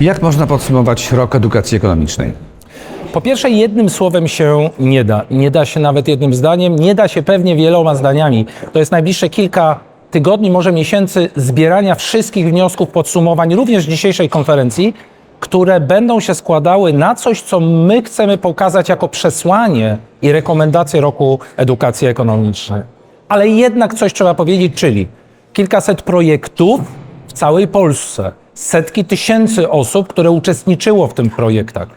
Jak można podsumować rok edukacji ekonomicznej? Po pierwsze, jednym słowem się nie da. Nie da się nawet jednym zdaniem, nie da się pewnie wieloma zdaniami. To jest najbliższe kilka tygodni, może miesięcy zbierania wszystkich wniosków, podsumowań, również dzisiejszej konferencji, które będą się składały na coś, co my chcemy pokazać jako przesłanie i rekomendacje roku edukacji ekonomicznej. Ale jednak coś trzeba powiedzieć, czyli kilkaset projektów w całej Polsce, setki tysięcy osób, które uczestniczyło w tym projektach.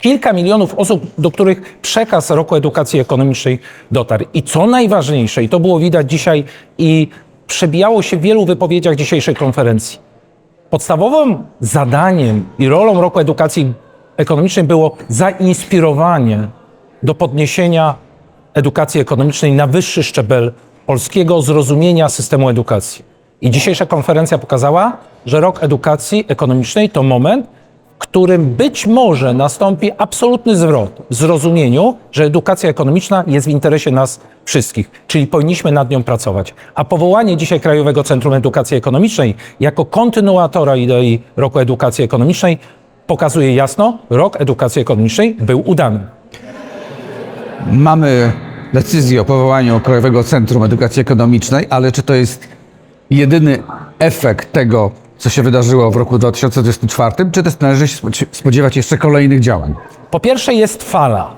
Kilka milionów osób, do których przekaz roku edukacji ekonomicznej dotarł. I co najważniejsze, i to było widać dzisiaj i przebijało się w wielu wypowiedziach dzisiejszej konferencji. Podstawowym zadaniem i rolą roku edukacji ekonomicznej było zainspirowanie do podniesienia edukacji ekonomicznej na wyższy szczebel polskiego zrozumienia systemu edukacji. I dzisiejsza konferencja pokazała, że rok edukacji ekonomicznej to moment, w którym być może nastąpi absolutny zwrot w zrozumieniu, że edukacja ekonomiczna jest w interesie nas wszystkich, czyli powinniśmy nad nią pracować. A powołanie dzisiaj Krajowego Centrum Edukacji Ekonomicznej jako kontynuatora idei roku edukacji ekonomicznej pokazuje jasno, rok edukacji ekonomicznej był udany. Mamy decyzję o powołaniu Krajowego Centrum Edukacji Ekonomicznej, ale czy to jest jedyny efekt tego, co się wydarzyło w roku 2024, czy też należy się spodzie- spodziewać jeszcze kolejnych działań? Po pierwsze jest fala.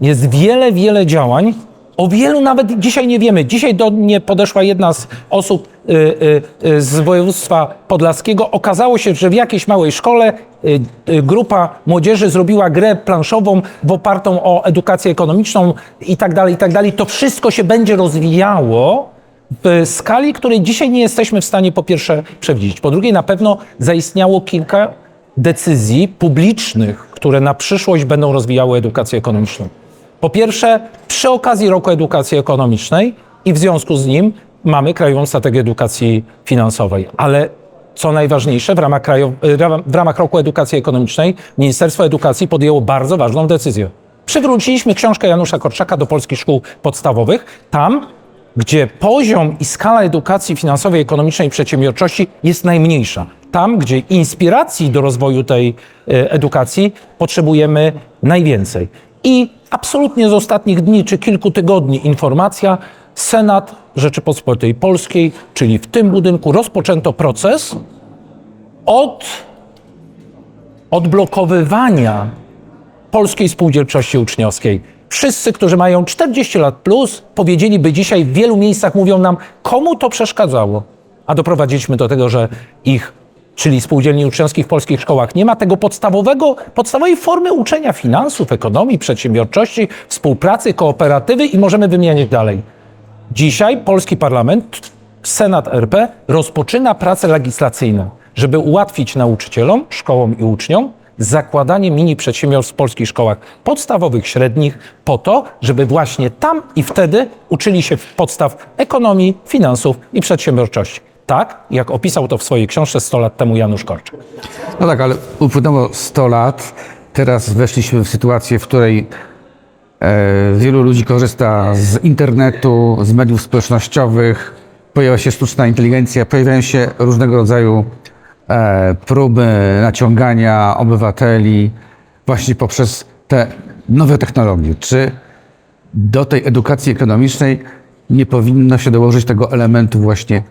Jest wiele, wiele działań. O wielu nawet dzisiaj nie wiemy. Dzisiaj do mnie podeszła jedna z osób y, y, y, z województwa podlaskiego. Okazało się, że w jakiejś małej szkole y, y, grupa młodzieży zrobiła grę planszową w opartą o edukację ekonomiczną i tak dalej, i tak dalej. To wszystko się będzie rozwijało w skali, której dzisiaj nie jesteśmy w stanie po pierwsze przewidzieć. Po drugie, na pewno zaistniało kilka decyzji publicznych, które na przyszłość będą rozwijały edukację ekonomiczną. Po pierwsze, przy okazji roku edukacji ekonomicznej i w związku z nim mamy Krajową Strategię Edukacji Finansowej, ale co najważniejsze, w ramach, y, w ramach roku edukacji ekonomicznej Ministerstwo Edukacji podjęło bardzo ważną decyzję. Przywróciliśmy książkę Janusza Korczaka do polskich szkół podstawowych. Tam gdzie poziom i skala edukacji finansowej, ekonomicznej i przedsiębiorczości jest najmniejsza. Tam, gdzie inspiracji do rozwoju tej e, edukacji potrzebujemy najwięcej. I absolutnie z ostatnich dni czy kilku tygodni informacja, Senat Rzeczypospolitej Polskiej, czyli w tym budynku, rozpoczęto proces od odblokowywania polskiej spółdzielczości uczniowskiej. Wszyscy, którzy mają 40 lat plus, powiedzieliby dzisiaj w wielu miejscach, mówią nam, komu to przeszkadzało. A doprowadziliśmy do tego, że ich, czyli spółdzielni uczniowskich w polskich szkołach, nie ma tego podstawowego, podstawowej formy uczenia finansów, ekonomii, przedsiębiorczości, współpracy, kooperatywy i możemy wymieniać dalej. Dzisiaj polski parlament, Senat RP rozpoczyna pracę legislacyjną, żeby ułatwić nauczycielom, szkołom i uczniom zakładanie mini przedsiębiorstw w polskich szkołach podstawowych, średnich, po to, żeby właśnie tam i wtedy uczyli się podstaw ekonomii, finansów i przedsiębiorczości. Tak, jak opisał to w swojej książce 100 lat temu Janusz Korczak. No tak, ale upłynęło 100 lat. Teraz weszliśmy w sytuację, w której e, wielu ludzi korzysta z internetu, z mediów społecznościowych, pojawia się sztuczna inteligencja, pojawiają się różnego rodzaju próby naciągania obywateli właśnie poprzez te nowe technologie. Czy do tej edukacji ekonomicznej nie powinno się dołożyć tego elementu właśnie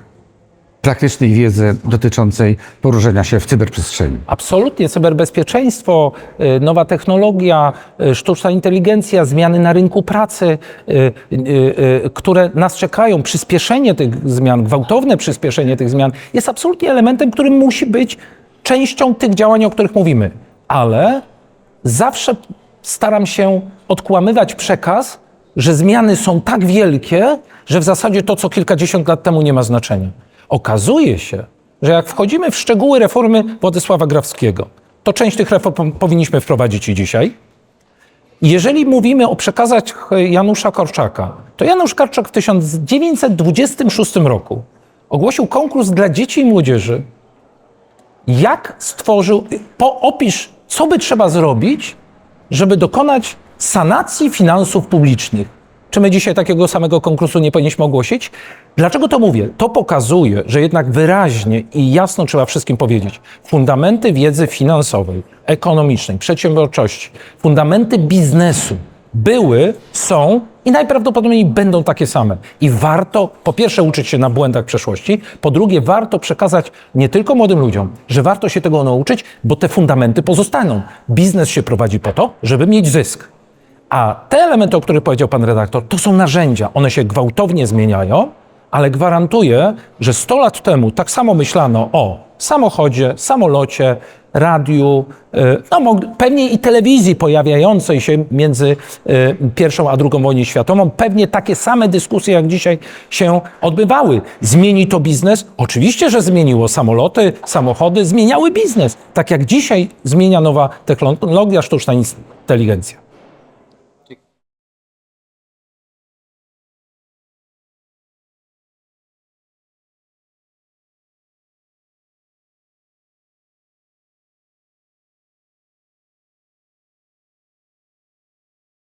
praktycznej wiedzy dotyczącej poruszania się w cyberprzestrzeni? Absolutnie, cyberbezpieczeństwo, y, nowa technologia, y, sztuczna inteligencja, zmiany na rynku pracy, y, które nas czekają, przyspieszenie tych zmian, gwałtowne przyspieszenie tych zmian jest absolutnie elementem, który musi być częścią tych działań, o których mówimy. Ale zawsze staram się odkłamywać przekaz, że zmiany są tak wielkie, że w zasadzie to, co kilkadziesiąt lat temu nie ma znaczenia. Okazuje się, że jak wchodzimy w szczegóły reformy Władysława Grawskiego, to część tych reform powinniśmy wprowadzić i dzisiaj. Jeżeli mówimy o przekazach Janusza Korczaka, to Janusz Korczak w 1926 roku ogłosił konkurs dla dzieci i młodzieży, jak stworzył, po, opisz, co by trzeba zrobić, żeby dokonać sanacji finansów publicznych. Czy my dzisiaj takiego samego konkursu nie powinniśmy ogłosić? Dlaczego to mówię? To pokazuje, że jednak wyraźnie i jasno trzeba wszystkim powiedzieć. Fundamenty wiedzy finansowej, ekonomicznej, przedsiębiorczości, fundamenty biznesu były, są i najprawdopodobniej będą takie same. I warto po pierwsze uczyć się na błędach przeszłości, po drugie warto przekazać nie tylko młodym ludziom, że warto się tego nauczyć, bo te fundamenty pozostaną. Biznes się prowadzi po to, żeby mieć zysk. A te elementy, o których powiedział pan redaktor, to są narzędzia. One się gwałtownie zmieniają, ale gwarantuję, że 100 lat temu tak samo myślano o samochodzie, samolocie, radiu, y, no pewnie i telewizji pojawiającej się między y, pierwszą a drugą wojną światową. Pewnie takie same dyskusje jak dzisiaj się odbywały. Zmieni to biznes? Oczywiście, że zmieniło. Samoloty, samochody zmieniały biznes. Tak jak dzisiaj zmienia nowa technologia, sztuczna inteligencja.